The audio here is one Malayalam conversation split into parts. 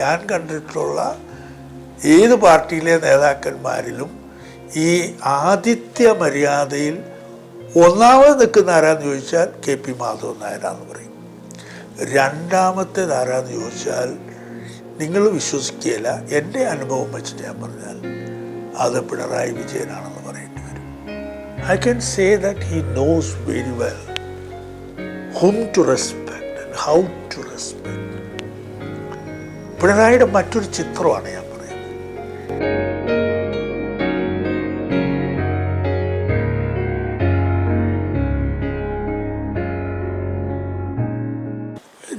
ഞാൻ കണ്ടിട്ടുള്ള ഏത് പാർട്ടിയിലെ നേതാക്കന്മാരിലും ഈ ആദിത്യ മര്യാദയിൽ ഒന്നാമത് നിൽക്കുന്ന ആരാന്ന് ചോദിച്ചാൽ കെ പി മാധവൻ നായരാന്ന് പറയും. രണ്ടാമത്തെ ആരാന്ന് ചോദിച്ചാൽ നിങ്ങൾ വിശ്വസിക്കുകയില്ല എന്റെ അനുഭവം വെച്ച് ഞാൻ പറഞ്ഞാൽ അത് പിണറായി വിജയനാണെന്ന് പറയേണ്ടി വരും. I can say that he knows very well whom to respect and how to respect പിണറായിയുടെ മറ്റൊരു ചിത്രമാണ് ഞാൻ പറയുന്നത്.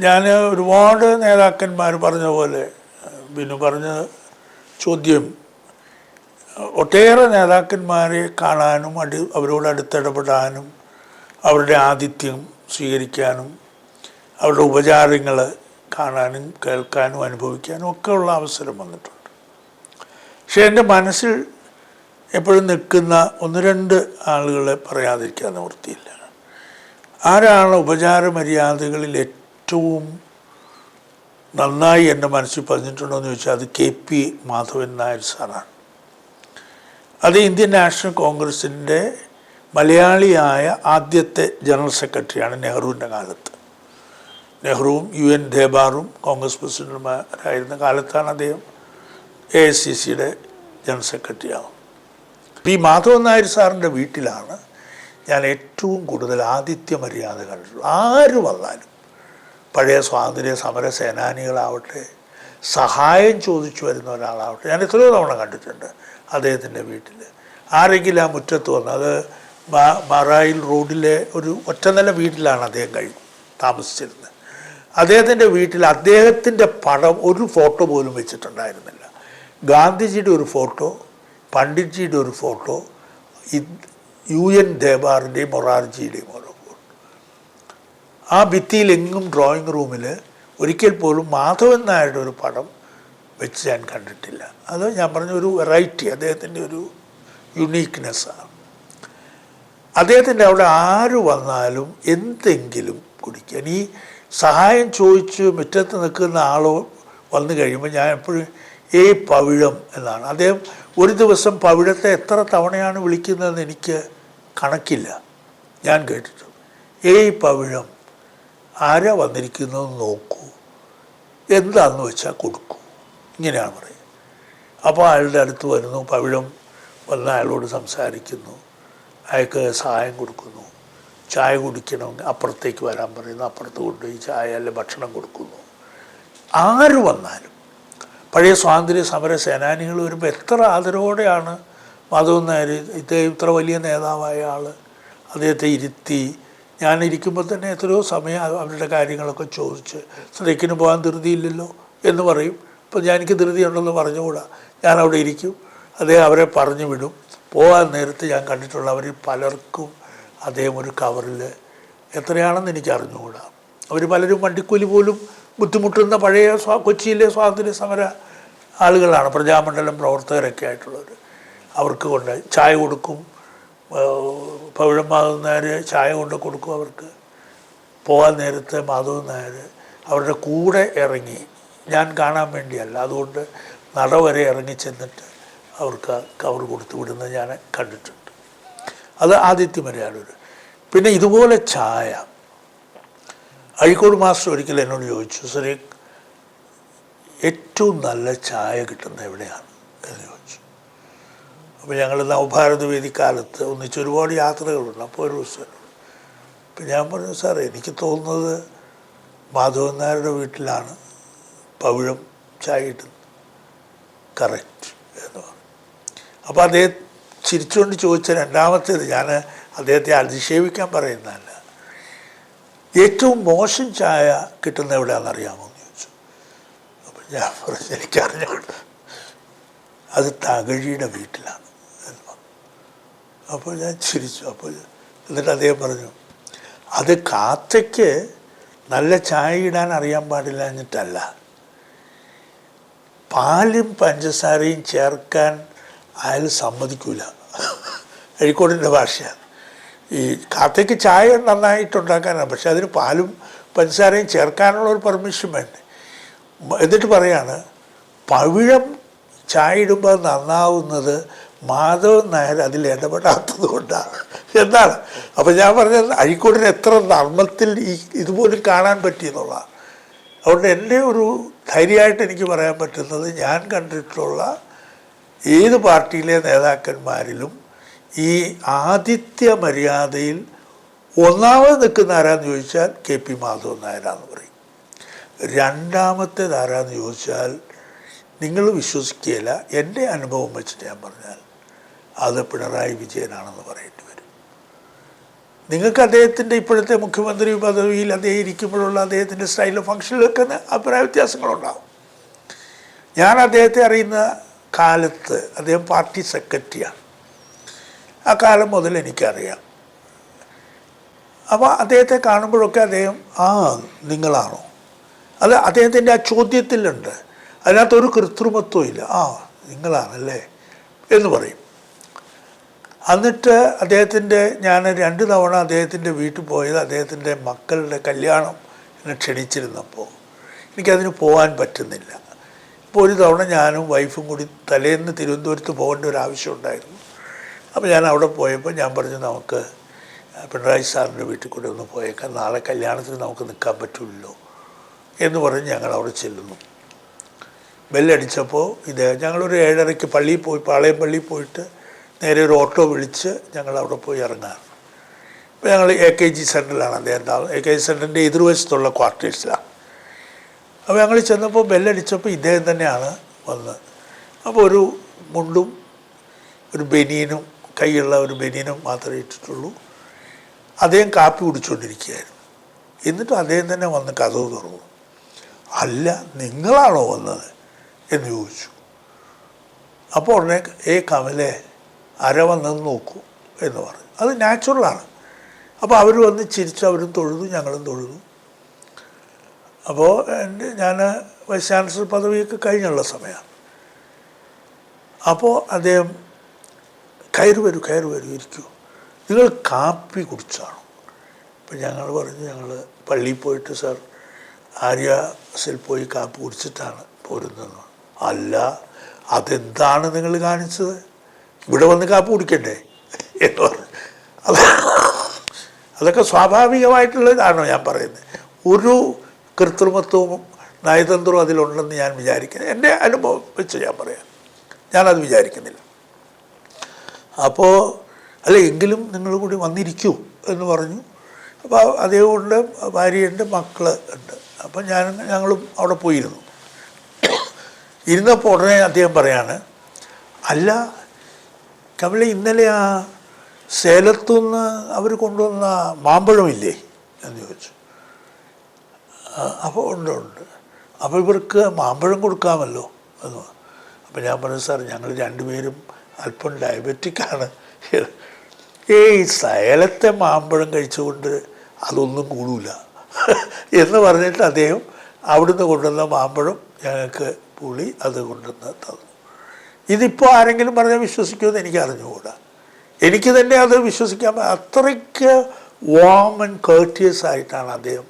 ഞാൻ ഒരുപാട് നേതാക്കന്മാർ പറഞ്ഞ പോലെ ബിനു പറഞ്ഞ ചോദ്യം ഒട്ടേറെ നേതാക്കന്മാരെ കാണാനും അടി അവരോട് അടുത്തിടപെടാനും അവരുടെ ആതിഥ്യം സ്വീകരിക്കാനും അവരുടെ ഉപചാരങ്ങൾ കാണാനും കേൾക്കാനും അനുഭവിക്കാനും ഒക്കെ ഉള്ള അവസരം വന്നിട്ടുണ്ട്. പക്ഷേ എന്റെ മനസ്സിൽ എപ്പോഴും നിൽക്കുന്ന ഒന്ന് രണ്ട് ആളുകളെ പറയാതിരിക്കാൻ നിവൃത്തിയില്ല. ആരാണ് ഉപചാര മര്യാദകളിൽ ഏറ്റവും നന്നായി എന്റെ മനസ്സിൽ പതിഞ്ഞിട്ടുണ്ടോ എന്ന് ചോദിച്ചാൽ അത് കെ പി മാധവൻ നായർ സാറാണ്. അത് ഇന്ത്യൻ നാഷണൽ കോൺഗ്രസിന്റെ മലയാളിയായ ആദ്യത്തെ ജനറൽ സെക്രട്ടറിയാണ് നെഹ്റുവിന്റെ കാലത്ത്. നെഹ്റുവും യു എൻ ദേബാറും കോൺഗ്രസ് പ്രസിഡന്റുമാരായിരുന്ന കാലത്താണ് അദ്ദേഹം എ ഐ സി സിയുടെ ജനറൽ സെക്രട്ടറി ആവും പി മാധവൻ നായർ സാറിന്റെ വീട്ടിലാണ് ഞാൻ ഏറ്റവും കൂടുതൽ ആതിഥ്യ മര്യാദ കണ്ടിട്ടുള്ളത്. ആര് വന്നാലും പഴയ സ്വാതന്ത്ര്യ സമര സേനാനികളാവട്ടെ സഹായം ചോദിച്ചു വരുന്ന ഒരാളാവട്ടെ ഞാൻ എത്രയോ തവണ കണ്ടിട്ടുണ്ട് അദ്ദേഹത്തിന്റെ വീട്ടിൽ ആരെങ്കിലും ആ മുറ്റത്ത് വന്ന് അത് മാറായിൽ റോഡിലെ ഒരു ഒറ്റനില വീട്ടിലാണ് അദ്ദേഹം കഴി താമസിച്ചിരുന്നത്. അദ്ദേഹത്തിന്റെ വീട്ടിൽ അദ്ദേഹത്തിന്റെ പടം ഒരു ഫോട്ടോ പോലും വെച്ചിട്ടുണ്ടായിരുന്നില്ല. ഗാന്ധിജിയുടെ ഒരു ഫോട്ടോ പണ്ഡിറ്റ്ജിയുടെ ഒരു ഫോട്ടോ യു എൻ ദേബാറിന്റെയും മൊറാർജിയുടെയും ഓരോ ഫോട്ടോ. ആ ഭിത്തിയിലെങ്ങും ഡ്രോയിങ് റൂമിൽ ഒരിക്കൽ പോലും മാധവൻ നായരുടെ ഒരു പടം വെച്ച് ഞാൻ കണ്ടിട്ടില്ല. അത് ഞാൻ പറഞ്ഞ ഒരു വെറൈറ്റി അദ്ദേഹത്തിന്റെ ഒരു യുണീക്ക്നെസ്സാണ് അദ്ദേഹത്തിന്റെ അവിടെ ആര് വന്നാലും എന്തെങ്കിലും കുടിക്കാൻ. ഈ സഹായം ചോദിച്ച് മുറ്റത്ത് നിൽക്കുന്ന ആളോ വന്നു കഴിയുമ്പോൾ ഞാൻ എപ്പോഴും ഏ പവിഴം എന്നാണ്. അദ്ദേഹം ഒരു ദിവസം പവിഴത്തെ എത്ര തവണയാണ് വിളിക്കുന്നതെന്ന് എനിക്ക് കണക്കില്ല. ഞാൻ കേട്ടിട്ടുണ്ട്. ഏയ് പവിഴം ആരാ വന്നിരിക്കുന്നതെന്ന് നോക്കൂ. എന്താന്ന് വെച്ചാൽ കൊടുക്കൂ. ഇങ്ങനെയാണ് പറയുക അപ്പോൾ അയാളുടെ അടുത്ത് വരുന്നു പവിഴം വന്ന് അയാളോട് സംസാരിക്കുന്നു. അയാൾക്ക് സഹായം കൊടുക്കുന്നു. ചായ കുടിക്കണമെങ്കിൽ അപ്പുറത്തേക്ക് വരാൻ പറയുന്നു അപ്പുറത്ത് കൊണ്ടുപോയി ചായ അല്ലെ ഭക്ഷണം കൊടുക്കുന്നു. ആര് വന്നാലും പഴയ സ്വാതന്ത്ര്യ സമര സേനാനികൾ വരുമ്പോൾ എത്ര ആദരവോടെയാണ് മാധവൻ നായർ ഇദ്ദേഹം ഇത്ര വലിയ നേതാവായ ആൾ അദ്ദേഹത്തെ ഇരുത്തി. ഞാൻ ഇരിക്കുമ്പോൾ തന്നെ എത്രയോ സമയം അവരുടെ കാര്യങ്ങളൊക്കെ ചോദിച്ച് സ്ത്രീക്കിന് പോകാൻ ധൃതിയില്ലല്ലോ? എന്ന് പറയും. ഇപ്പം ഞാൻ എനിക്ക് ധൃതിയുണ്ടെന്ന് പറഞ്ഞുകൂടാ? ഞാൻ അവിടെ ഇരിക്കും. അദ്ദേഹം അവരെ പറഞ്ഞു വിടും. പോകാൻ നേരത്ത് ഞാൻ കണ്ടിട്ടുള്ളവരിൽ പലർക്കും അദ്ദേഹം ഒരു കവറിൽ എത്രയാണെന്ന് എനിക്ക് അറിഞ്ഞുകൂടാ. അവർ പലരും വണ്ടിക്കൂലി പോലും ബുദ്ധിമുട്ടുന്ന പഴയ സ്വാ കൊച്ചിയിലെ സ്വാതന്ത്ര്യ സമര ആളുകളാണ് പ്രജാമണ്ഡലം പ്രവർത്തകരൊക്കെ ആയിട്ടുള്ളവർ. അവർക്ക് കൊണ്ട് ചായ കൊടുക്കും മാധവൻ നായർ ചായ കൊണ്ട് കൊടുക്കും അവർക്ക്. പോകാൻ നേരത്തെ മാധവൻ നായർ അവരുടെ കൂടെ ഇറങ്ങി. ഞാൻ കാണാൻ വേണ്ടിയല്ല അതുകൊണ്ട് നട വരെ ഇറങ്ങി ചെന്നിട്ട് അവർക്ക് കവർ കൊടുത്തു വിടുന്നത് ഞാൻ കണ്ടിട്ടുണ്ട്. അത് ആദിത്യ മലയാളൂർ പിന്നെ ഇതുപോലെ ചായ അഴിക്കോട് മാസ്റ്റർ ഒരിക്കൽ എന്നോട് ചോദിച്ചു സാറേ ഏറ്റവും നല്ല ചായ കിട്ടുന്നത് എവിടെയാണ്? എന്ന് ചോദിച്ചു. അപ്പോൾ ഞങ്ങൾ നവഭാരത വേദി കാലത്ത് ഒന്നിച്ച് ഒരുപാട് യാത്രകളുണ്ട്. അപ്പോൾ ഒരു ദിവസം അപ്പം ഞാൻ പറഞ്ഞു സാർ എനിക്ക് തോന്നുന്നത് മാധവൻ നായരുടെ വീട്ടിലാണ് പവിഴം ചായ കിട്ടുന്നത്. കറക്റ്റ് എന്ന് പറഞ്ഞു. അപ്പോൾ അദ്ദേഹം ചിരിച്ചുകൊണ്ട് ചോദിച്ച രണ്ടാമത്തേത് ഞാൻ അദ്ദേഹത്തെ അധിക്ഷേപിക്കാൻ പറയുന്നതല്ല. ഏറ്റവും മോശം ചായ കിട്ടുന്ന എവിടെയാണെന്നറിയാമോ എന്ന് ചോദിച്ചു. അപ്പം ഞാൻ പറഞ്ഞു എനിക്കറിഞ്ഞുകൊണ്ട് അത് തകഴിയുടെ വീട്ടിലാണ് അപ്പോൾ ഞാൻ ചിരിച്ചു. അപ്പോൾ എന്നിട്ട് അദ്ദേഹം പറഞ്ഞു അത് കാത്തയ്ക്ക് നല്ല ചായ ഇടാൻ അറിയാൻ പാടില്ല എന്നിട്ടല്ല. പാലും പഞ്ചസാരയും ചേർക്കാൻ അയാൾ സമ്മതിക്കൂല. അഴീക്കോടിന്റെ ഭാഷയാണ് ഈ കാത്തയ്ക്ക് ചായ നന്നായിട്ടുണ്ടാക്കാനാണ് പക്ഷെ അതിന് പാലും പഞ്ചസാരയും ചേർക്കാനുള്ള ഒരു പെർമിഷൻ വേണ്ടേ? എന്നിട്ട് പറയാണ് പവിഴം ചായ ഇടുമ്പോൾ നന്നാവുന്നത് മാധവൻ നായർ അതിൽ ഇടപെടാത്തത് കൊണ്ടാണ്. എന്താണ്? അപ്പം ഞാൻ പറഞ്ഞത് അഴീക്കോടിന് എത്ര നർമ്മത്തിൽ ഈ ഇതുപോലും കാണാൻ പറ്റിയെന്നുള്ളതാണ് അതുകൊണ്ട് എന്റെ ഒരു ധൈര്യമായിട്ട് എനിക്ക് പറയാൻ പറ്റുന്നത് ഞാൻ കണ്ടിട്ടുള്ള ഏത് പാർട്ടിയിലെ നേതാക്കന്മാരിലും ഈ ആദിത്യ മര്യാദയിൽ ഒന്നാമത് നിൽക്കുന്ന ആരാന്ന് ചോദിച്ചാൽ കെ പി മാധവൻ നായരാന്ന് പറയും. രണ്ടാമത്തെ ആരാന്ന് ചോദിച്ചാൽ നിങ്ങൾ വിശ്വസിക്കുകയില്ല എന്റെ അനുഭവം വെച്ചിട്ട് ഞാൻ പറഞ്ഞാൽ അത് പിണറായി വിജയനാണെന്ന് പറയേണ്ടി വരും. നിങ്ങൾക്ക് അദ്ദേഹത്തിന്റെ ഇപ്പോഴത്തെ മുഖ്യമന്ത്രി പദവിയിൽ അദ്ദേഹം ഇരിക്കുമ്പോഴുള്ള അദ്ദേഹത്തിന്റെ സ്റ്റൈൽ ഫംഗ്ഷനിലൊക്കെ അഭിപ്രായ വ്യത്യാസങ്ങളുണ്ടാകും ഞാൻ അദ്ദേഹത്തെ അറിയുന്ന കാലത്ത് അദ്ദേഹം പാർട്ടി സെക്രട്ടറിയാണ്. ആ കാലം മുതൽ എനിക്കറിയാം. അപ്പോൾ അദ്ദേഹത്തെ കാണുമ്പോഴൊക്കെ അദ്ദേഹം ആ നിങ്ങളാണോ? അത് അദ്ദേഹത്തിന്റെ ആ ചോദ്യത്തിലുണ്ട്. അതിനകത്തൊരു കൃത്രിമത്വം ഇല്ല. ആ നിങ്ങളാണല്ലേ? എന്ന് പറയും. എന്നിട്ട് അദ്ദേഹത്തിന്റെ ഞാൻ രണ്ട് തവണ അദ്ദേഹത്തിന്റെ വീട്ടിൽ പോയത് അദ്ദേഹത്തിന്റെ മക്കളുടെ കല്യാണം എന്നെ ക്ഷണിച്ചിരുന്നപ്പോൾ. എനിക്കതിന് പോകാൻ പറ്റുന്നില്ല. അപ്പോൾ ഒരു തവണ ഞാനും വൈഫും കൂടി തലേന്ന് തിരുവനന്തപുരത്ത് പോകേണ്ട ഒരു ആവശ്യമുണ്ടായിരുന്നു അപ്പോൾ ഞാൻ അവിടെ പോയപ്പോൾ ഞാൻ പറഞ്ഞു നമുക്ക് പിണറായി സാറിന്റെ വീട്ടിൽ കൂടെ ഒന്ന് പോയേക്കാം. നാളെ കല്യാണത്തിന് നമുക്ക് നിൽക്കാൻ പറ്റുമല്ലോ എന്ന് പറഞ്ഞ് ഞങ്ങൾ അവിടെ ചെല്ലുന്നു. ബെല്ലടിച്ചപ്പോൾ ഇദ്ദേഹം ഞങ്ങളൊരു ഏഴരയ്ക്ക് പള്ളിയിൽ പോയി പാളയം പള്ളിയിൽ പോയിട്ട് നേരെ ഒരു ഓട്ടോ വിളിച്ച് ഞങ്ങൾ അവിടെ പോയി ഇറങ്ങാറ് അപ്പോൾ ഞങ്ങൾ എ കെ ജി സെന്ററിലാണ് അദ്ദേഹം എ കെ ജി സെന്ററിന്റെ എതിർവശത്തുള്ള ക്വാർട്ടേഴ്സിലാണ്. അപ്പോൾ ഞങ്ങൾ ചെന്നപ്പോൾ ബെല്ലടിച്ചപ്പോൾ ഇദ്ദേഹം തന്നെയാണ് വന്നത്. അപ്പോൾ ഒരു മുണ്ടും ഒരു ബനിയനും കൈയുള്ള ഒരു ബനിയനും മാത്രമേ ഇട്ടിട്ടുള്ളൂ. അദ്ദേഹം കാപ്പി കുടിച്ചുകൊണ്ടിരിക്കുകയായിരുന്നു. എന്നിട്ട് അദ്ദേഹം തന്നെ വന്ന് കഥവ് തുറന്നു. അല്ല നിങ്ങളാണോ വന്നത്? എന്ന് ചോദിച്ചു. അപ്പോൾ ഉടനെ ഏ കമലെ അര വന്നെന്ന് നോക്കൂ എന്ന് പറഞ്ഞു. അത് നാച്ചുറലാണ് അപ്പോൾ അവർ വന്ന് ചിരിച്ചു അവരും തൊഴുതു ഞങ്ങളും തൊഴുതു. അപ്പോൾ ഞാൻ വൈസ് ചാൻസലർ പദവിയൊക്കെ കഴിഞ്ഞുള്ള സമയമാണ് അപ്പോൾ അദ്ദേഹം കയറി വരൂ കയറി വരൂ ഇരിക്കൂ. നിങ്ങൾ കാപ്പി കുടിച്ചാണോ? അപ്പം ഞങ്ങൾ പറഞ്ഞു ഞങ്ങൾ പള്ളിയിൽ പോയിട്ട് സാർ ആര്യസിൽ പോയി കാപ്പി കുടിച്ചിട്ടാണ് പോരുന്നതെന്ന് അല്ല അതെന്താണ് നിങ്ങൾ കാണിച്ചത്? ഇവിടെ വന്ന് കാപ്പി കുടിക്കണ്ടേ? എന്ന് പറഞ്ഞു. അത് അതൊക്കെ സ്വാഭാവികമായിട്ടുള്ളതാണോ ഞാൻ പറയുന്നത്. ഒരു കൃത്രിമത്വവും നയതന്ത്രവും അതിലുണ്ടെന്ന് ഞാൻ വിചാരിക്കുന്നു. എന്റെ അനുഭവം വെച്ച് ഞാൻ പറയാം. ഞാനത് വിചാരിക്കുന്നില്ല. അപ്പോൾ അല്ല എങ്കിലും നിങ്ങൾ കൂടി വന്നിരിക്കൂ എന്ന് പറഞ്ഞു. അപ്പോൾ അതേകൊണ്ട് ഭാര്യയുണ്ട് മക്കൾ ഉണ്ട്. അപ്പം ഞാൻ ഞങ്ങളും അവിടെ പോയിരുന്നു. ഇരുന്നപ്പോൾ ഉടനെ അദ്ദേഹം പറയാണ് അല്ല കമല ഇന്നലെ ആ സേലത്തുനിന്ന് അവർ കൊണ്ടുവന്ന മാമ്പഴമില്ലേ? എന്ന് ചോദിച്ചു. അപ്പോൾ ഉണ്ട് ഉണ്ട്. അപ്പോൾ ഇവർക്ക് മാമ്പഴം കൊടുക്കാമല്ലോ എന്ന്. അപ്പോൾ ഞാൻ പറഞ്ഞു സാർ ഞങ്ങൾ രണ്ടുപേരും അല്പം ഡയബറ്റിക്കാണ് ഏയ് സേലത്തെ മാമ്പഴം കഴിച്ചുകൊണ്ട് അതൊന്നും കൂടൂല. എന്ന് പറഞ്ഞിട്ട് അദ്ദേഹം അവിടുന്ന് കൊണ്ടുവന്ന മാമ്പഴം ഞങ്ങൾക്ക് പുളി അത് കൊണ്ടുവന്ന് തന്നു. ഇതിപ്പോൾ ആരെങ്കിലും പറഞ്ഞാൽ വിശ്വസിക്കുമെന്ന് എനിക്ക് അറിഞ്ഞുകൂടാ. എനിക്ക് തന്നെ അത് വിശ്വസിക്കാൻ അത്രയ്ക്ക് വാം ആൻഡ് കേർട്ടിയസ് ആയിട്ടാണ് അദ്ദേഹം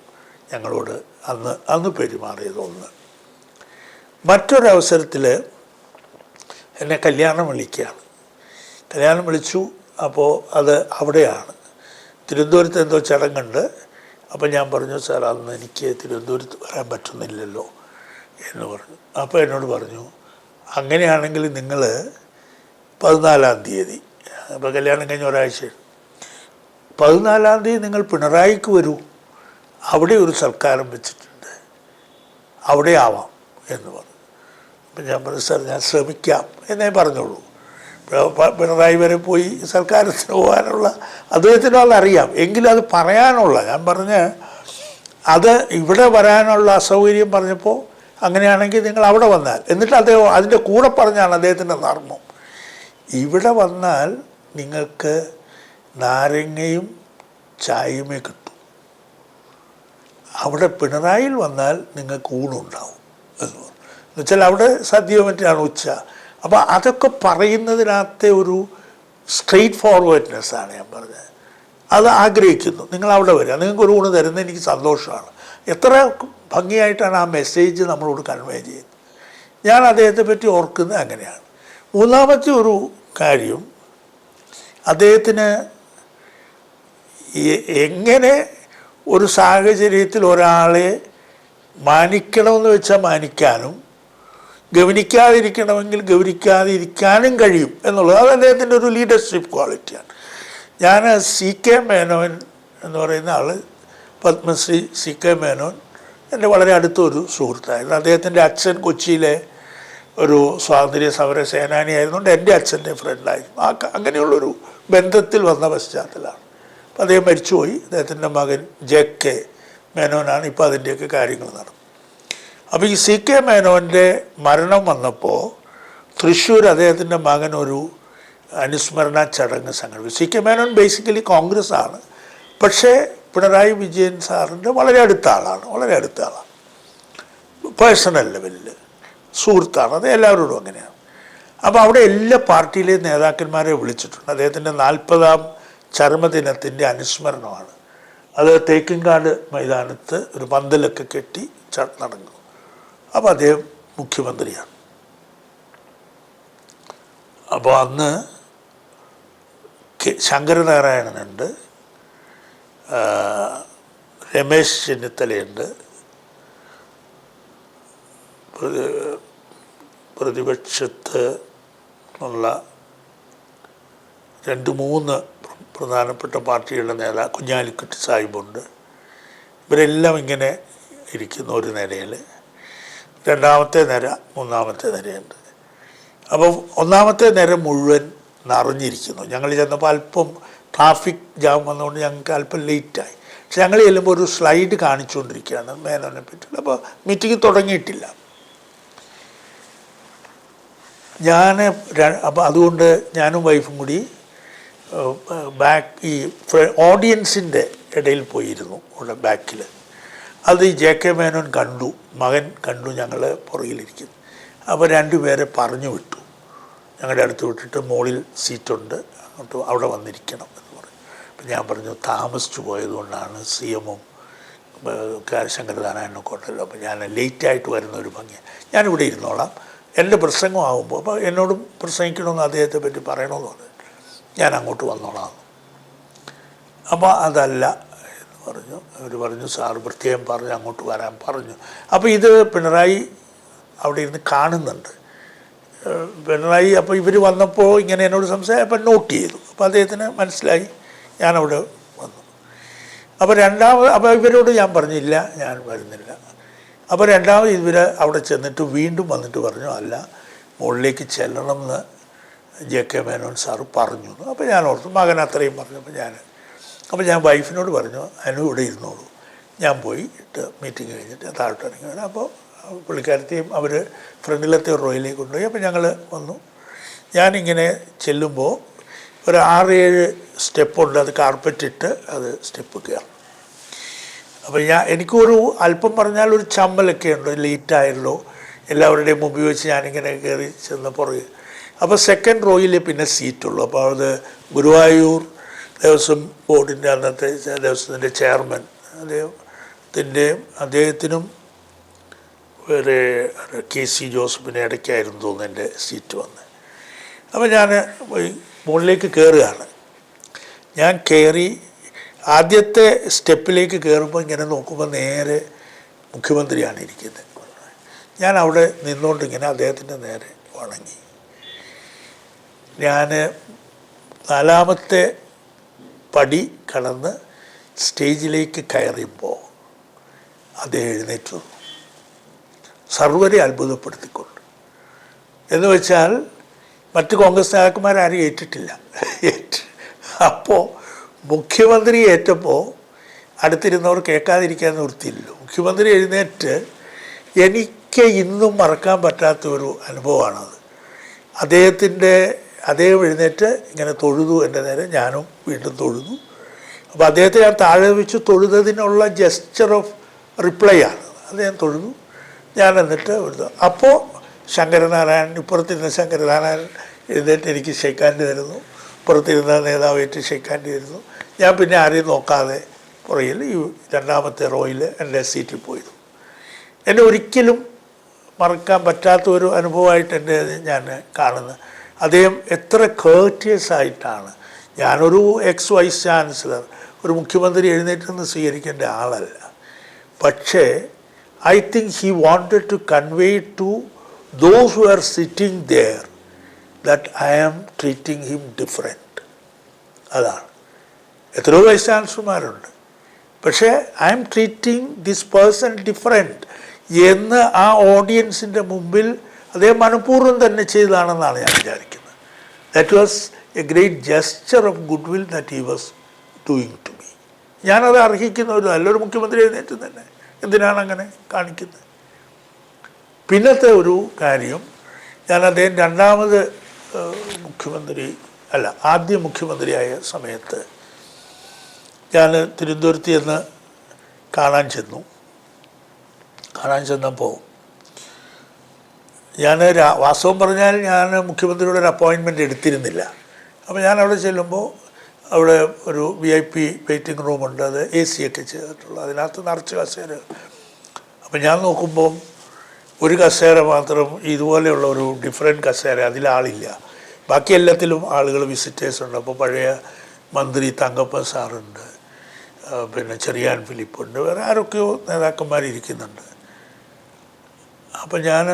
ഞങ്ങളോട് അന്ന് അന്ന് പെരുമാറിയത് ഒന്ന്. മറ്റൊരവസരത്തിൽ എന്നെ കല്യാണം വിളിക്കുകയാണ്. കല്യാണം വിളിച്ചു അപ്പോൾ അത് അവിടെയാണ്. തിരുവനന്തപുരത്ത് എന്തോ ചടങ്ങുണ്ട്. അപ്പോൾ ഞാൻ പറഞ്ഞു സാർ അന്ന് എനിക്ക് തിരുവനന്തപുരത്ത് വരാൻ പറ്റുന്നില്ലല്ലോ എന്ന് പറഞ്ഞു. അപ്പോൾ എന്നോട് പറഞ്ഞു അങ്ങനെയാണെങ്കിൽ നിങ്ങൾ പതിനാലാം തീയതി അപ്പോൾ കല്യാണം കഴിഞ്ഞ ഒരാഴ്ച പതിനാലാം തീയതി നിങ്ങൾ പിണറായിക്ക് വരൂ. അവിടെ ഒരു സൽക്കാരം വെച്ചിട്ടുണ്ട്. അവിടെ ആവാം എന്ന് പറഞ്ഞു. അപ്പം ഞാൻ പറഞ്ഞു സാർ ഞാൻ ശ്രമിക്കാം. എന്നേ പറഞ്ഞോളൂ. പിണറായി വരെ പോയി സൽക്കാരത്തിന് പോകാനുള്ള അദ്ദേഹത്തിന് അറിയാം. എങ്കിലും അത് പറയാനുള്ള ഞാൻ പറഞ്ഞ് അത് ഇവിടെ വരാനുള്ള അസൗകര്യം പറഞ്ഞപ്പോൾ അങ്ങനെയാണെങ്കിൽ നിങ്ങൾ അവിടെ വന്നാൽ. എന്നിട്ട് അദ്ദേഹം അതിന്റെ കൂടെ പറഞ്ഞാണ് അദ്ദേഹത്തിന്റെ നർമ്മം ഇവിടെ വന്നാൽ നിങ്ങൾക്ക് നാരങ്ങയും ചായയുമേ കിട്ടും. അവിടെ പിണറായിൽ വന്നാൽ നിങ്ങൾക്ക് ഊണുണ്ടാവും. എന്ന് പറഞ്ഞു എന്നുവെച്ചാൽ അവിടെ സദ്യ മറ്റാണ് ഉച്ച. അപ്പോൾ അതൊക്കെ പറയുന്നതിനകത്തെ ഒരു സ്ട്രെയിറ്റ് ഫോർവേഡ്നെസ് ആണ് ഞാൻ പറഞ്ഞത്. അത് ആഗ്രഹിക്കുന്നു. നിങ്ങൾ അവിടെ വരിക. നിങ്ങൾക്ക് ഒരു ഊണ് തരുന്നത് എനിക്ക് സന്തോഷമാണ്. എത്ര ഭംഗിയായിട്ടാണ് ആ മെസ്സേജ് നമ്മളോട് കൺവേ ചെയ്യുന്നത്. ഞാൻ അദ്ദേഹത്തെ പറ്റി ഓർക്കുന്നത് അങ്ങനെയാണ്. മൂന്നാമത്തെ ഒരു കാര്യം അദ്ദേഹത്തിന് എങ്ങനെ ഒരു സാഹചര്യത്തിൽ ഒരാളെ മാനിക്കണമെന്ന് വെച്ചാൽ മാനിക്കാനും ഗവനിക്കാതിരിക്കണമെങ്കിൽ ഗവനിക്കാതിരിക്കാനും കഴിയും എന്നുള്ളത്. അത് അദ്ദേഹത്തിന്റെ ഒരു ലീഡർഷിപ്പ് ക്വാളിറ്റിയാണ് ഞാൻ സി കെ മേനോൻ എന്ന് പറയുന്ന ആൾ പത്മശ്രീ സി കെ മേനോൻ എന്റെ വളരെ അടുത്തൊരു സുഹൃത്തായിരുന്നു. അദ്ദേഹത്തിന്റെ അച്ഛൻ കൊച്ചിയിലെ ഒരു സ്വാതന്ത്ര്യ സമര സേനാനിയായിരുന്നുകൊണ്ട് എന്റെ അച്ഛന്റെ ഫ്രണ്ടായിരുന്നു ആ അങ്ങനെയുള്ളൊരു ബന്ധത്തിൽ വന്ന പശ്ചാത്തലമാണ്. അപ്പോൾ അദ്ദേഹം മരിച്ചുപോയി. അദ്ദേഹത്തിന്റെ മകൻ ജെ കെ മേനോനാണ് ഇപ്പോൾ അതിന്റെയൊക്കെ കാര്യങ്ങൾ നടന്നത്. അപ്പോൾ ഈ സി കെ മേനോന്റെ മരണം വന്നപ്പോൾ തൃശ്ശൂർ അദ്ദേഹത്തിന്റെ മകൻ ഒരു അനുസ്മരണ ചടങ്ങ് സംഘടിപ്പിച്ചു. C K Menon basically Congress ആണ്. പക്ഷേ പിണറായി വിജയൻ സാറിന്റെ വളരെ അടുത്ത ആളാണ് വളരെ അടുത്ത ആളാണ്. പേഴ്സണൽ ലെവലിൽ സുഹൃത്താണ് അത് എല്ലാവരോടും അങ്ങനെയാണ്. അപ്പോൾ അവിടെ എല്ലാ പാർട്ടിയിലെയും നേതാക്കന്മാരെ വിളിച്ചിട്ടുണ്ട്. അദ്ദേഹത്തിന്റെ നാൽപ്പതാം ചരമദിനത്തിന്റെ അനുസ്മരണമാണ്. അത് തേക്കിൻകാട് മൈതാനത്ത് ഒരു പന്തലൊക്കെ കെട്ടി നടന്നു. അപ്പോൾ അദ്ദേഹം മുഖ്യമന്ത്രിയാണ്. അപ്പോൾ അന്ന് ശങ്കരനാരായണനുണ്ട് രമേശ് ചെന്നിത്തലയുണ്ട് പ്രതി- പ്രതിപക്ഷത്ത് ഉള്ള രണ്ട് മൂന്ന് പ്രധാനപ്പെട്ട പാർട്ടിയുടെ നേതാ കുഞ്ഞാലിക്കുട്ടി സാഹിബുണ്ട്. ഇവരെല്ലാം ഇങ്ങനെ ഇരിക്കുന്ന ഒരു നിരയിൽ. രണ്ടാമത്തെ നിര മൂന്നാമത്തെ നിരയുണ്ട്. അപ്പോൾ ഒന്നാമത്തെ നിര മുഴുവൻ നിറഞ്ഞിരിക്കുന്നു. ഞങ്ങൾ ചെന്നപ്പോൾ അല്പം ട്രാഫിക് ജാം വന്നുകൊണ്ട് ഞങ്ങൾക്ക് അല്പം ലേറ്റായി പക്ഷെ ഞങ്ങൾ ചെല്ലുമ്പോൾ ഒരു സ്ലൈഡ് കാണിച്ചുകൊണ്ടിരിക്കുകയാണ്. മേനോനെ പറ്റി അപ്പോൾ മീറ്റിംഗ് തുടങ്ങിയിട്ടില്ല. ഞാൻ അപ്പോൾ അതുകൊണ്ട് ഞാനും വൈഫും കൂടി ബാക്ക് ഈ ഓഡിയൻസിന്റെ ഇടയിൽ പോയിരുന്നു അവിടെ ബാക്കിൽ അത് ഈ ജെ കെ മേനോൻ കണ്ടു മകൻ കണ്ടു ഞങ്ങൾ പുറകിലിരിക്കുന്നു. അപ്പോൾ രണ്ടുപേരെ പറഞ്ഞു വിട്ടു. ഞങ്ങളുടെ അടുത്ത് വിട്ടിട്ട് മുകളിൽ സീറ്റുണ്ട് അങ്ങോട്ട് അവിടെ വന്നിരിക്കണം എന്ന് പറഞ്ഞു. അപ്പം ഞാൻ പറഞ്ഞു താമസിച്ചു പോയതുകൊണ്ടാണ് സി എമ്മും ശങ്കരനാരായണ ഉണ്ടല്ലോ. അപ്പോൾ ഞാൻ ലേറ്റായിട്ട് വരുന്ന ഒരു ഭംഗിയാണ് ഞാനിവിടെ ഇരുന്നോളാം. എന്റെ പ്രസംഗം ആകുമ്പോൾ അപ്പോൾ എന്നോടും പ്രസംഗിക്കണമെന്ന് അദ്ദേഹത്തെ പറ്റി പറയണമെന്ന് പറഞ്ഞു. ഞാൻ അങ്ങോട്ട് വന്നോളാം. അപ്പോൾ അതല്ല എന്ന് പറഞ്ഞു. അവർ പറഞ്ഞു സാർ പ്രത്യേകം പറഞ്ഞു അങ്ങോട്ട് വരാൻ പറഞ്ഞു. അപ്പോൾ ഇത് പിണറായി അവിടെ ഇരുന്ന് കാണുന്നുണ്ട്. പിണറായി അപ്പോൾ ഇവർ വന്നപ്പോൾ ഇങ്ങനെ എന്നോട് സംസാരിച്ചു അപ്പം നോട്ട് ചെയ്തു. അപ്പോൾ അദ്ദേഹത്തിന് മനസ്സിലായി ഞാനവിടെ വന്നു. അപ്പോൾ രണ്ടാമത് അപ്പോൾ ഇവരോട് ഞാൻ പറഞ്ഞില്ല ഞാൻ വരുന്നില്ല. അപ്പോൾ രണ്ടാമത് ഇവർ അവിടെ ചെന്നിട്ട് വീണ്ടും വന്നിട്ട് പറഞ്ഞു അല്ല മുകളിലേക്ക് ചെല്ലണം എന്ന് ജെ കെ മേനോൻ സാറ് പറഞ്ഞു. അപ്പോൾ ഞാൻ ഓർത്തു മകൻ അത്രയും പറഞ്ഞു. അപ്പോൾ ഞാൻ അപ്പോൾ ഞാൻ വൈഫിനോട് പറഞ്ഞു അനു ഇവിടെ ഇരുന്നോളൂ. ഞാൻ പോയി മീറ്റിംഗ് കഴിഞ്ഞിട്ട് താഴോട്ട് ഇറങ്ങി. വരാം അപ്പോൾ പുള്ളിക്കാരത്തെയും അവർ ഫ്രണ്ടിലത്തെ റോയിലേക്ക് കൊണ്ടുപോയി. അപ്പോൾ ഞങ്ങൾ വന്നു. ഞാനിങ്ങനെ ചെല്ലുമ്പോൾ ഒരു ആറ് ഏഴ് സ്റ്റെപ്പുണ്ട് അത് കാർപ്പറ്റ് ഇട്ട് അത് സ്റ്റെപ്പ് കയറും. അപ്പോൾ ഞാൻ എനിക്കൊരു അല്പം പറഞ്ഞാൽ ഒരു ചമ്മലൊക്കെ ഉണ്ട്. ലേറ്റായല്ലോ. എല്ലാവരുടെയും മുമ്പിൽ വെച്ച് ഞാനിങ്ങനെ കയറി ചെന്ന് പുറകെ അപ്പോൾ സെക്കൻഡ് റോയിൽ പിന്നെ സീറ്റുള്ളൂ അപ്പോൾ അത് ഗുരുവായൂർ ദേവസ്വം ബോർഡിന്റെ അന്നത്തെ ദേവസ്വത്തിന്റെ ചെയർമാൻ അദ്ദേഹത്തിന്റെയും അദ്ദേഹത്തിനും വേറെ കെ സി ജോസഫിന് ഇടയ്ക്കായിരുന്നു തോന്നുന്നു എന്റെ സീറ്റ് വന്ന്. അപ്പോൾ ഞാൻ മുകളിലേക്ക് കയറുകയാണ് ഞാൻ കയറി ആദ്യത്തെ സ്റ്റെപ്പിലേക്ക് കയറുമ്പോൾ ഇങ്ങനെ നോക്കുമ്പോൾ നേരെ മുഖ്യമന്ത്രിയാണ് ഇരിക്കുന്നത്. ഞാൻ അവിടെ നിന്നുകൊണ്ടിങ്ങനെ അദ്ദേഹത്തിന്റെ നേരെ വണങ്ങി. ഞാൻ നാലാമത്തെ പടി കടന്ന് സ്റ്റേജിലേക്ക് കയറിയപ്പോൾ അദ്ദേഹം എഴുന്നേറ്റ്. വന്നു സർവരെ അത്ഭുതപ്പെടുത്തിക്കൊണ്ട്. എന്ന് വെച്ചാൽ മറ്റ് കോൺഗ്രസ് നേതാക്കന്മാരാരും ഏറ്റിട്ടില്ല. ഏറ്റ് അപ്പോൾ മുഖ്യമന്ത്രി ഏറ്റപ്പോൾ അടുത്തിരുന്നവർ കേൾക്കാതിരിക്കാൻ നിർത്തിയില്ലല്ലോ മുഖ്യമന്ത്രി എഴുന്നേറ്റ് എനിക്ക് ഇന്നും മറക്കാൻ പറ്റാത്ത ഒരു അനുഭവമാണത്. അദ്ദേഹത്തിന്റെ അദ്ദേഹം എഴുന്നേറ്റ് ഇങ്ങനെ തൊഴുതു എന്റെ നേരെ ഞാനും വീണ്ടും തൊഴുതു. അപ്പോൾ അദ്ദേഹത്തെ ഞാൻ താഴെ വെച്ച് തൊഴുതതിനുള്ള ജസ്റ്റർ ഓഫ് റിപ്ലൈ ആണ്. അദ്ദേഹം തൊഴുതു. ഞാൻ എന്നിട്ട് എഴുതു അപ്പോൾ ശങ്കരനാരായണൻ ഇപ്പുറത്തിരുന്ന ശങ്കരനാരായണൻ എഴുന്നേറ്റ് എനിക്ക് ഷെയ്ക്കാന്റെ തരുന്നു. പുറത്തിരുന്ന നേതാവേറ്റ് ഷെയ്ക്കാന്റെ തരുന്നു. ഞാൻ പിന്നെ ആരെയും നോക്കാതെ പുറകിൽ ഈ രണ്ടാമത്തെ റോയിൽ എന്റെ സീറ്റിൽ പോയിരുന്നു. എന്നെ ഒരിക്കലും മറക്കാൻ പറ്റാത്ത ഒരു അനുഭവമായിട്ട് എന്റെ ഞാൻ കാണുന്നത് അദ്ദേഹം എത്ര കേർട്ടിയസ് ആയിട്ടാണ്. ഞാനൊരു എക്സ് വൈസ് ചാൻസലർ ഒരു മുഖ്യമന്ത്രി എഴുന്നേറ്റ് നിന്ന് സ്വീകരിക്കേണ്ട ആളല്ല. പക്ഷേ I think he wanted to convey to those who are sitting there that I am treating him different അതാണ്. എത്രയോ വൈസ് ചാൻസലർമാരുണ്ട് പക്ഷേ I am treating this person different എന്ന് ആ ഓഡിയൻസിന്റെ മുമ്പിൽ അദ്ദേഹം മനഃപൂർവം തന്നെ ചെയ്തതാണെന്നാണ് ഞാൻ വിചാരിക്കുന്നത്. That was a great gesture of good will that he was doing to me ഞാനത് അർഹിക്കുന്ന ഒരു നല്ലൊരു മുഖ്യമന്ത്രി എഴുന്നേറ്റ് തന്നെ. എന്തിനാണ് അങ്ങനെ കാണിക്കുന്നത്? പിന്നത്തെ ഒരു കാര്യം ഞാൻ അദ്ദേഹം രണ്ടാമത് മുഖ്യമന്ത്രി അല്ല ആദ്യ മുഖ്യമന്ത്രിയായ സമയത്ത് ഞാൻ തിരുവനന്തപുരത്ത് ചെന്ന് കാണാൻ ചെന്നു. കാണാൻ ചെന്നപ്പോൾ ഞാൻ വാസ്തവം പറഞ്ഞാൽ ഞാൻ മുഖ്യമന്ത്രിയുടെ ഒരു അപ്പോയിൻമെന്റ് എടുത്തിരുന്നില്ല. അപ്പോൾ ഞാൻ അവിടെ ചെല്ലുമ്പോൾ അവിടെ ഒരു വി ഐ പി വെയിറ്റിംഗ് റൂമുണ്ട് അത് എ സി ഒക്കെ ചെയ്തിട്ടുള്ളൂ അതിനകത്ത് നിറച്ച് കസേര. അപ്പോൾ ഞാൻ നോക്കുമ്പോൾ ഒരു കസേര മാത്രം ഇതുപോലെയുള്ള ഒരു ഡിഫറെന്റ് കസേര അതിലാളില്ല ബാക്കി എല്ലാത്തിലും ആളുകൾ വിസിറ്റേഴ്സ് ഉണ്ട്. അപ്പോൾ പഴയ മന്ത്രി തങ്കപ്പൻ സാറുണ്ട്. പിന്നെ ചെറിയാൻ ഫിലിപ്പുണ്ട്. വേറെ ആരൊക്കെയോ നേതാക്കന്മാർ ഇരിക്കുന്നുണ്ട് അപ്പോൾ ഞാൻ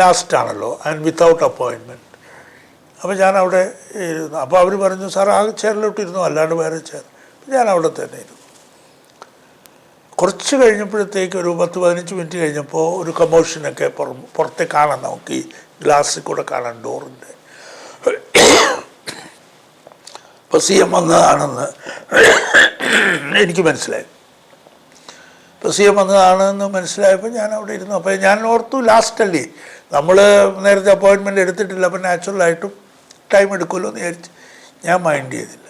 ലാസ്റ്റ് ആണല്ലോ ആൻഡ് വിത്തൗട്ട് അപ്പോയിൻമെന്റ് അപ്പോൾ ഞാൻ അവിടെ ഇരുന്നു. അപ്പോൾ അവർ പറഞ്ഞു സാർ ആ ചെയറിലോട്ട് ഇരുന്നു? അല്ലാണ്ട് വേറെ ചെയർ. ഞാൻ അവിടെ തന്നെ ഇരുന്നു. കുറച്ച് കഴിഞ്ഞപ്പോഴത്തേക്ക് ഒരു പത്ത് പതിനഞ്ച് മിനിറ്റ് കഴിഞ്ഞപ്പോൾ ഒരു കമോഷനൊക്കെ പുറം പുറത്തെ കാണാം നമുക്ക്. ഈ ഗ്ലാസ്സിൽ കൂടെ കാണാം ഡോറിന്റെ അപ്പോൾ സി എം വന്നതാണെന്ന് എനിക്ക് മനസ്സിലായി. എം വന്നതാണെന്ന് മനസ്സിലായപ്പോൾ ഞാൻ അവിടെ ഇരുന്നു. അപ്പോൾ ഞാൻ ഓർത്തു ലാസ്റ്റ് അല്ലേ? നമ്മൾ നേരത്തെ അപ്പോയിൻമെന്റ് എടുത്തിട്ടില്ല അപ്പോൾ നാച്ചുറലായിട്ടും ടൈം എടുക്കുമല്ലോ എന്ന് വിചാരിച്ച് ഞാൻ മൈൻഡ് ചെയ്തില്ല.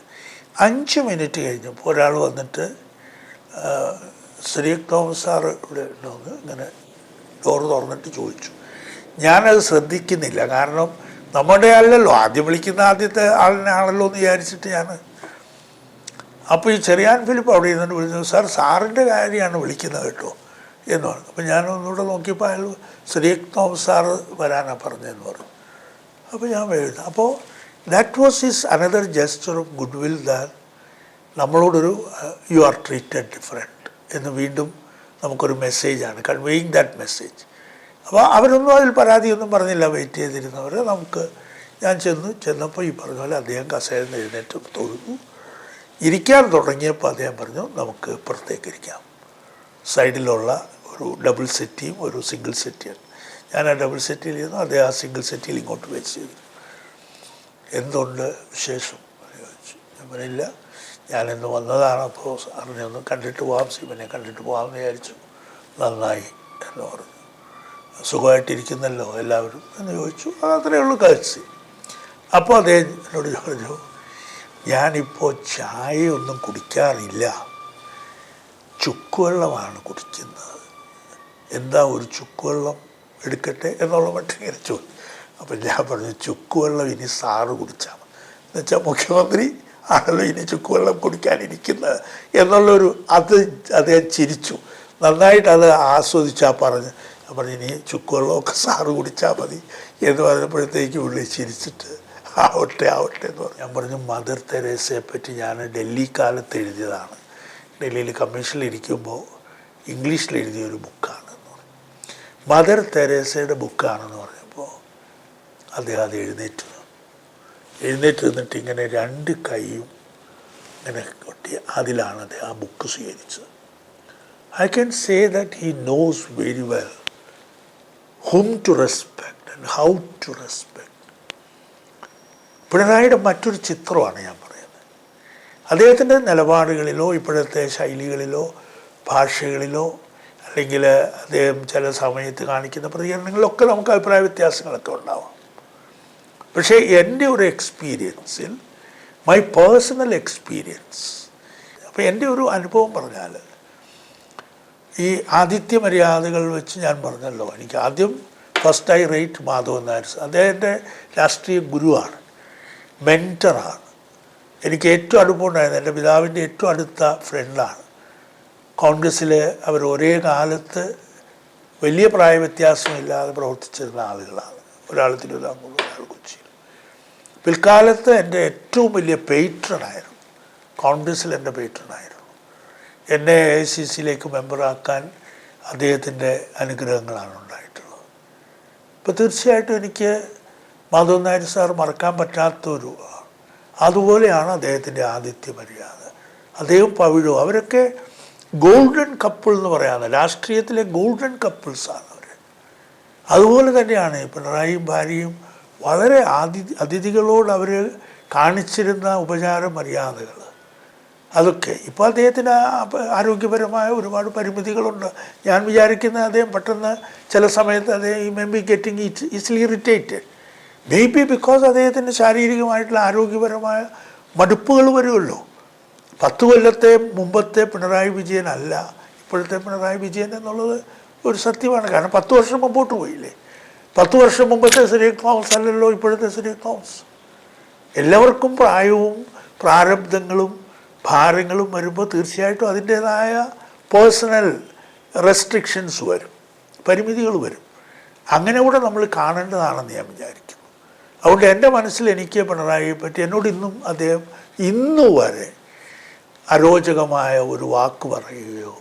അഞ്ച് മിനിറ്റ് കഴിഞ്ഞപ്പോൾ ഒരാൾ വന്നിട്ട് ശ്രീ തോമസ് സാറ് ഇവിടെ ഉണ്ടോന്ന് ഇങ്ങനെ ഡോറ് തുറന്നിട്ട് ചോദിച്ചു. ഞാനത് ശ്രദ്ധിക്കുന്നില്ല. കാരണം നമ്മുടെ അല്ലല്ലോ ആദ്യം വിളിക്കുന്ന ആദ്യത്തെ ആളിനാണല്ലോ എന്ന് വിചാരിച്ചിട്ട് ഞാൻ അപ്പോൾ ഈ ചെറിയാൻ ഫിലിപ്പ് അവിടെ ഇരുന്നിട്ട് വിളിച്ചു സാർ സാറിന്റെ കാര്യമാണ് വിളിക്കുന്നത് കേട്ടോ എന്ന് പറഞ്ഞു. അപ്പോൾ ഞാൻ ഒന്നുകൂടെ നോക്കിയപ്പോൾ അയാൾ ശ്രീക് തോമസ് സാറ് വരാനാണ് പറഞ്ഞതെന്ന് പറഞ്ഞു. അപ്പോൾ ഞാൻ എഴുതാം. അപ്പോൾ that was is another gesture of good will than നമ്മളോടൊരു you are treated different എന്ന് വീണ്ടും നമുക്കൊരു മെസ്സേജാണ് കൺവേയിങ് ദാറ്റ് മെസ്സേജ് അപ്പോൾ അവരൊന്നും അതിൽ പരാതിയൊന്നും പറഞ്ഞില്ല വെയിറ്റ് ചെയ്തിരുന്നവർ നമുക്ക് ഞാൻ ചെന്നു ചെന്നപ്പോൾ ഈ പറഞ്ഞ പോലെ അദ്ദേഹം കസേരം എഴുന്നേറ്റ് തൊഴുതു. ഇരിക്കാൻ തുടങ്ങിയപ്പോൾ അദ്ദേഹം പറഞ്ഞു നമുക്ക് പുറത്തേക്ക് ഇരിക്കാം. സൈഡിലുള്ള ഒരു ഡബിൾ സെറ്റിയും ഒരു സിംഗിൾ സെറ്റിയാണ് ഞാൻ ആ ഡബിൾ സെറ്റിയിൽ ഇരുന്നു അദ്ദേഹം ആ സിംഗിൾ സെറ്റിയിൽ ഇങ്ങോട്ട് വെച്ച് ചെയ്തു. എന്തുണ്ട് വിശേഷം? ചോദിച്ചു. ഞാൻ പറയില്ല ഞാനിന്ന് വന്നതാണ് അപ്പോൾ സാറിനെ ഒന്ന് കണ്ടിട്ട് പോകാം ശിവനെ കണ്ടിട്ട് പോകാമെന്ന് വിചാരിച്ചു. നന്നായി എന്ന് പറഞ്ഞു. സുഖമായിട്ടിരിക്കുന്നല്ലോ എല്ലാവരും? എന്ന് ചോദിച്ചു. അത് അത്രയേ ഉള്ളൂ കഴിച്ച്. അപ്പോൾ അദ്ദേഹം എന്നോട് പറഞ്ഞു ഞാനിപ്പോൾ ചായയൊന്നും കുടിക്കാറില്ല. ചുക്കുവെള്ളമാണ് കുടിക്കുന്നത്. എന്താ ഒരു ചുക്കുവെള്ളം എടുക്കട്ടെ എന്നുള്ള മട്ടിൽ ഇങ്ങനെ ചോദിച്ചു. അപ്പം ഞാൻ പറഞ്ഞു ചുക്കുവെള്ളം ഇനി സാറ് കുടിച്ചാൽ എന്നുവെച്ചാൽ മുഖ്യമന്ത്രി ആണല്ലോ ഇനി ചുക്കുവെള്ളം കുടിക്കാനിരിക്കുന്നത് എന്നുള്ളൊരു അത് അദ്ദേഹം ചിരിച്ചു. നന്നായിട്ട് അത് ആസ്വദിച്ചാൽ പറഞ്ഞ് ഞാൻ പറഞ്ഞു ഇനി ചുക്കുവെള്ളമൊക്കെ സാറ് കുടിച്ചാൽ മതി എന്ന് പറഞ്ഞപ്പോഴത്തേക്ക് ഉള്ളിൽ ചിരിച്ചിട്ട് ആവട്ടെ ആവട്ടെ എന്ന് പറഞ്ഞു. ഞാൻ പറഞ്ഞു മദർ തെരേസയെ പറ്റി ഞാൻ ഡൽഹി കാലത്ത് എഴുതിയതാണ്. ഡൽഹിയിൽ കമ്മീഷനിൽ ഇരിക്കുമ്പോൾ ഇംഗ്ലീഷിൽ എഴുതിയ ഒരു ബുക്കാണ് എന്ന് പറഞ്ഞു. മദർ തെരേസയുടെ ബുക്കാണെന്ന് പറഞ്ഞപ്പോൾ അദ്ദേഹം അത് എഴുന്നേറ്റ്. എഴുന്നേറ്റ് നിന്നിട്ട് ഇങ്ങനെ രണ്ട് കൈയും ഇങ്ങനെ കൊട്ടി അതിലാണ് അദ്ദേഹം ആ ബുക്ക് സ്വീകരിച്ചത്. I can say that he knows very well how to respect and how to respect പിണറായിയുടെ മറ്റൊരു ചിത്രമാണ് ഞാൻ പറയുന്നത് അദ്ദേഹത്തിന്റെ നിലപാടുകളിലോ ഇപ്പോഴത്തെ ശൈലികളിലോ ഭാഷകളിലോ അല്ലെങ്കിൽ അദ്ദേഹം ചില സമയത്ത് കാണിക്കുന്ന പ്രതികരണങ്ങളിലൊക്കെ നമുക്ക് അഭിപ്രായ വ്യത്യാസങ്ങളൊക്കെ ഉണ്ടാവാം പക്ഷേ എന്റെ ഒരു എക്സ്പീരിയൻസിൽ മൈ പേഴ്സണൽ എക്സ്പീരിയൻസ് അപ്പോൾ എന്റെ ഒരു അനുഭവം പറഞ്ഞാൽ ഈ ആദിത്യ മര്യാദകൾ വെച്ച് ഞാൻ പറഞ്ഞല്ലോ എനിക്ക് ആദ്യം first I rate Madhavan Nair. അദ്ദേഹം എന്റെ രാഷ്ട്രീയ ഗുരുവാണ് മെന്ററാണ് എനിക്ക് ഏറ്റവും അടുപ്പമുണ്ടായിരുന്നത് എന്റെ പിതാവിന്റെ ഏറ്റവും അടുത്ത ഫ്രണ്ടാണ് കോൺഗ്രസ്സിൽ അവർ ഒരേ കാലത്ത് വലിയ പ്രായ വ്യത്യാസമില്ലാതെ പ്രവർത്തിച്ചിരുന്ന ആളുകളാണ്. ഒരാൾ തിരുവിതാംകൂർ ഒരാൾ കൊച്ചിയിൽ പിൽക്കാലത്ത് എന്റെ ഏറ്റവും വലിയ പേറ്റണായിരുന്നു കോൺഗ്രസ്സിൽ എന്റെ പേറ്റണായിരുന്നു എന്നെ എ ഐ സി സിയിലേക്ക് മെമ്പറാക്കാൻ അദ്ദേഹത്തിന്റെ അനുഗ്രഹങ്ങളാണ് ഉണ്ടായിട്ടുള്ളത്. ഇപ്പോൾ തീർച്ചയായിട്ടും എനിക്ക് മാധവൻ നായർ സാർ മറക്കാൻ പറ്റാത്തൊരു അതുപോലെയാണ് അദ്ദേഹത്തിന്റെ ആദിത്യ മര്യാദ. അദ്ദേഹം പവിഴോ അവരൊക്കെ ഗോൾഡൻ കപ്പിൾ എന്ന് പറയാതെ രാഷ്ട്രീയത്തിലെ ഗോൾഡൻ കപ്പിൾസാണ് അവർ അതുപോലെ തന്നെയാണ് പിണറായിയും ഭാര്യയും വളരെ ആതി അതിഥികളോട് അവർ കാണിച്ചിരുന്ന ഉപചാര മര്യാദകൾ അതൊക്കെ. ഇപ്പോൾ അദ്ദേഹത്തിന് ആരോഗ്യപരമായ ഒരുപാട് പരിമിതികളുണ്ട്. ഞാൻ വിചാരിക്കുന്ന അദ്ദേഹം പെട്ടെന്ന് ചില സമയത്ത് അദ്ദേഹം ഈ may be getting easily irritated may be because അദ്ദേഹത്തിന്റെ ശാരീരികമായിട്ടുള്ള ആരോഗ്യപരമായ മടുപ്പുകൾ വരുമല്ലോ. പത്ത് കൊല്ലത്തെ മുമ്പത്തെ പിണറായി വിജയൻ അല്ല ഇപ്പോഴത്തെ പിണറായി വിജയൻ എന്നുള്ളത് ഒരു സത്യമാണ്. കാരണം പത്ത് വർഷം മുമ്പോട്ട് പോയില്ലേ? പത്ത് വർഷം മുമ്പത്തെ ശ്രീ തോമസ് അല്ലല്ലോ ഇപ്പോഴത്തെ ശ്രീ തോമസ്. എല്ലാവർക്കും പ്രായവും പ്രാരബ്ധങ്ങളും ഭാരങ്ങളും വരുമ്പോൾ തീർച്ചയായിട്ടും അതിന്റേതായ പേഴ്സണൽ റെസ്ട്രിക്ഷൻസ് വരും പരിമിതികൾ വരും. അങ്ങനെ കൂടെ നമ്മൾ കാണേണ്ടതാണെന്ന് ഞാൻ വിചാരിക്കുന്നു. അതുകൊണ്ട് എന്റെ മനസ്സിൽ എനിക്ക് പിണറായിയെ പറ്റി എന്നോട് ഇന്നും അദ്ദേഹം ഇന്നു വരെ അരോചകമായ ഒരു വാക്ക് പറയുകയോ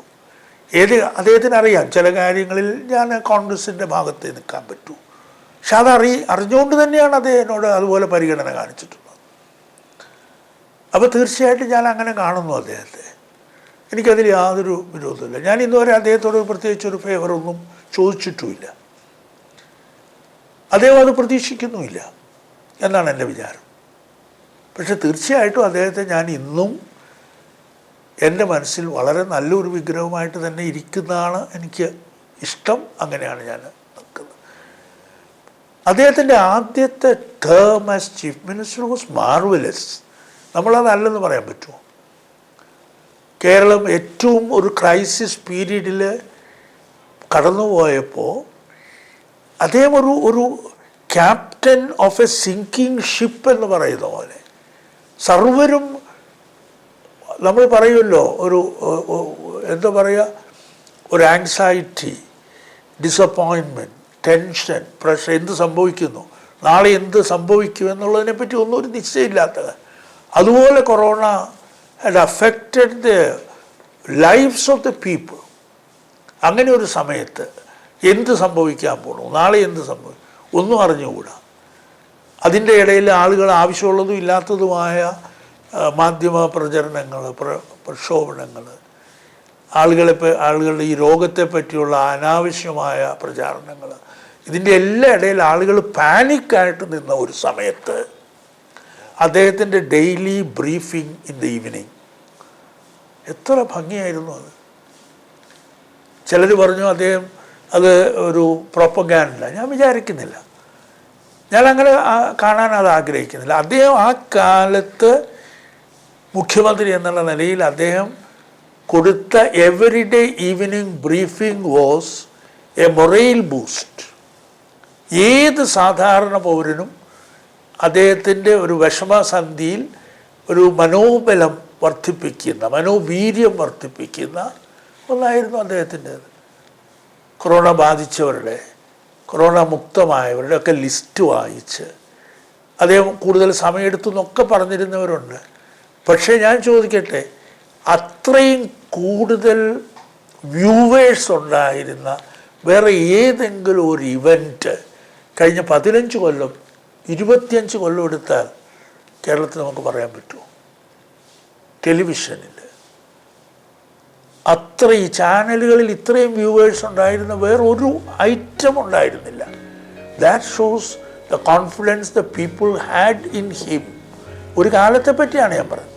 ഏത് അദ്ദേഹത്തിന് അറിയാം ചില കാര്യങ്ങളിൽ ഞാൻ കോൺഗ്രസിന്റെ ഭാഗത്ത് നിൽക്കാൻ പറ്റൂ. പക്ഷെ അതറി അറിഞ്ഞുകൊണ്ട് തന്നെയാണ് അദ്ദേഹം എന്നോട് അതുപോലെ പരിഗണന കാണിച്ചിട്ടുള്ളത്. അപ്പോൾ തീർച്ചയായിട്ടും ഞാൻ അങ്ങനെ കാണുന്നു അദ്ദേഹത്തെ. എനിക്കതിൽ യാതൊരു വിരോധമില്ല ഞാൻ ഇന്നുവരെ അദ്ദേഹത്തോട് പ്രത്യേകിച്ച് ഒരു ഫേവറൊന്നും ചോദിച്ചിട്ടുമില്ല. അദ്ദേഹം അത് പ്രതീക്ഷിക്കുന്നുമില്ല. എന്നാണ് എന്റെ വിചാരം. പക്ഷെ തീർച്ചയായിട്ടും അദ്ദേഹത്തെ ഞാൻ ഇന്നും എന്റെ മനസ്സിൽ വളരെ നല്ലൊരു വിഗ്രഹമായിട്ട് തന്നെ ഇരിക്കുന്നതാണ് എനിക്ക് ഇഷ്ടം. അങ്ങനെയാണ് ഞാൻ നിൽക്കുന്നത്. അദ്ദേഹത്തിന്റെ ആദ്യത്തെ term as chief minister was marvelous നമ്മളതല്ലെന്ന് പറയാൻ പറ്റുമോ? കേരളം ഏറ്റവും ഒരു ക്രൈസിസ് പീരീഡിൽ കടന്നുപോയപ്പോൾ അദ്ദേഹം ഒരു ഒരു captain of a sinking ship എന്ന് പറയുന്ന പോലെ സർവരും നമ്മൾ പറയുമല്ലോ ഒരു എന്താ പറയുക ഒരു ആങ്സൈറ്റി ഡിസപ്പോയിൻമെന്റ് ടെൻഷൻ പ്രഷർ എന്ത് സംഭവിക്കുന്നു? നാളെ എന്ത് സംഭവിക്കും എന്നുള്ളതിനെ പറ്റി ഒന്നും ഒരു നിശ്ചയമില്ലാത്തത് അതുപോലെ corona had affected the lifes of the people അങ്ങനെ ഒരു സമയത്ത് എന്ത് സംഭവിക്കാൻ പോകണു നാളെ എന്ത് സംഭവിക്കും? ഒന്നും അറിഞ്ഞുകൂടാ. അതിന്റെ ഇടയിൽ ആളുകൾ ആവശ്യമുള്ളതും ഇല്ലാത്തതുമായ മാധ്യമ പ്രചരണങ്ങൾ പ്ര പ്രക്ഷോഭണങ്ങൾ ആളുകളെ ആളുകളുടെ ഈ രോഗത്തെ പറ്റിയുള്ള അനാവശ്യമായ പ്രചാരണങ്ങൾ ഇതിന്റെ എല്ലാ ഇടയിൽ ആളുകൾ പാനിക്കായിട്ട് നിന്ന ഒരു സമയത്ത് അദ്ദേഹത്തിന്റെ daily briefing in the evening. എത്ര ഭംഗിയായിരുന്നു അത്. ചിലർ പറഞ്ഞു അദ്ദേഹം അത് ഒരു പ്രൊപ്പഗാനില്ല ഞാൻ വിചാരിക്കുന്നില്ല. ഞാൻ അങ്ങനെ കാണാൻ അത് ആഗ്രഹിക്കുന്നില്ല. അദ്ദേഹം ആ കാലത്ത് മുഖ്യമന്ത്രി എന്നുള്ള നിലയിൽ അദ്ദേഹം കൊടുത്ത everyday evening briefing was a morale boost ഏത് സാധാരണ പൗരനും അദ്ദേഹത്തിന്റെ ഒരു വിഷമസന്ധിയിൽ ഒരു മനോബലം വർദ്ധിപ്പിക്കുന്ന മനോവീര്യം വർദ്ധിപ്പിക്കുന്ന ഒന്നായിരുന്നു അദ്ദേഹത്തിന്റേത്. കൊറോണ ബാധിച്ചവരുടെ കൊറോണ മുക്തമായവരുടെ ഒക്കെ ലിസ്റ്റ് വായിച്ച് അദ്ദേഹം കൂടുതൽ സമയമെടുത്തു എന്നൊക്കെ പറഞ്ഞിരുന്നവരുണ്ട്. പക്ഷേ ഞാൻ ചോദിക്കട്ടെ അത്രയും കൂടുതൽ വ്യൂവേഴ്സ് ഉണ്ടായിരുന്ന വേറെ ഏതെങ്കിലും ഒരു ഇവന്റ് കഴിഞ്ഞ പതിനഞ്ച് കൊല്ലം ഇരുപത്തിയഞ്ച് കൊല്ലം എടുത്താൽ കേരളത്തിൽ നമുക്ക് പറയാൻ പറ്റുമോ? ടെലിവിഷനിൽ. അത്ര ഈ ചാനലുകളിൽ ഇത്രയും വ്യൂവേഴ്സ് ഉണ്ടായിരുന്ന വേറെ ഒരു ഐറ്റം ഉണ്ടായിരുന്നില്ല. That shows the confidence the people had in him ഒരു കാലത്തെ പറ്റിയാണ് ഞാൻ പറഞ്ഞത്.